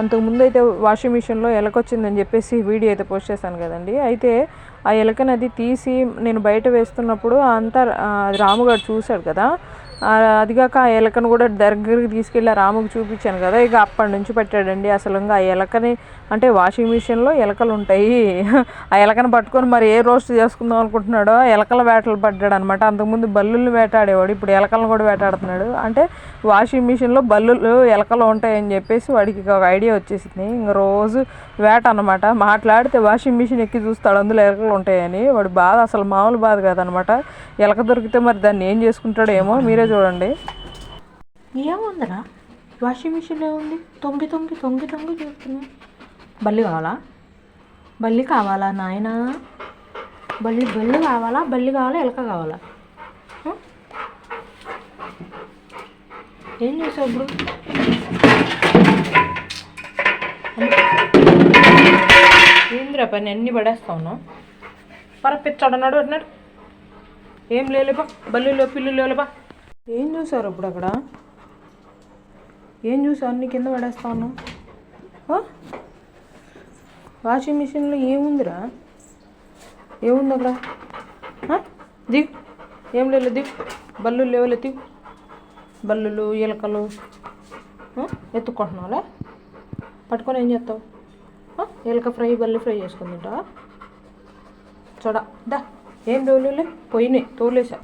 అంతకుముందు అయితే వాషింగ్ మిషన్లో ఎలకొచ్చిందని చెప్పేసి వీడియో అయితే పోస్ట్ చేశాను కదండి. అయితే ఆ ఎలకని అది తీసి నేను బయట వేస్తున్నప్పుడు అంతా అది రాముగారు చూశాడు కదా. అదిగాక ఆ ఎలకను కూడా దగ్గరికి తీసుకెళ్ళి రాముకి రాముకు చూపించాను కదా. ఇక అప్పటి నుంచి పెట్టాడండి అసలు ఇంకా ఆ ఎలకని అంటే వాషింగ్ మిషన్లో ఎలకలు ఉంటాయి. ఆ ఎలకను పట్టుకొని మరి ఏ రోస్ట్ చేసుకుందాం అనుకుంటున్నాడో? ఎలకల వేటలు పడ్డాడు అనమాట అంతకుముందు బల్లుల్ని వేటాడేవాడు. ఇప్పుడు ఎలకలను కూడా వేటాడుతున్నాడు. అంటే వాషింగ్ మిషన్లో బల్లులు ఎలకలు ఉంటాయని చెప్పేసి వాడికి ఒక ఐడియా వచ్చేసింది. ఇంకా రోజు వేట అనమాట మాట్లాడితే వాషింగ్ మిషన్ ఎక్కి చూస్తాడు అందులో ఎలకలు ఉంటాయని. వాడు బాధ అసలు మామూలు బాధ కాదనమాట. ఎలక దొరికితే మరి దాన్ని ఏం చేసుకుంటాడో ఏమో మీరే చూడండి. ఏముందిరా? వాషింగ్ మిషన్ ఏముంది తొంగి తొంగి తొంగి తొంగి చూస్తున్నా బల్లి కావాలా? బల్లి కావాలా నాయనా? బల్లి బల్లి కావాలా? బల్లి కావాలా ఎలక కావాలా? ఏం చేసావు ఇప్పుడు? ఏంద్రా పని? అన్ని పడేస్తా ఉన్నావు. పరపిచ్చాడు అన్నాడు అన్నాడు. ఏం లేలేపా బల్లిలో పిల్లు లేలేపా ఏం చూసారు ఇప్పుడు అక్కడ? ఏం చూసావు? అన్ని కింద పడేస్తా ఉన్నావు వాషింగ్ మిషన్లో ఏముందిరా? ఏముంది అక్కడ? దిగ్. ఏం లేదు దిగ్. బల్లు లేవలే దిగ్. బల్లులు ఎలకలు ఎత్తుకుంటున్నావులే పట్టుకొని ఏం చేస్తావు? ఎలక ఫ్రై బల్లి ఫ్రై చేసుకుని చూడ దా. ఏం తోలులే? పోయినాయి తోలేసా.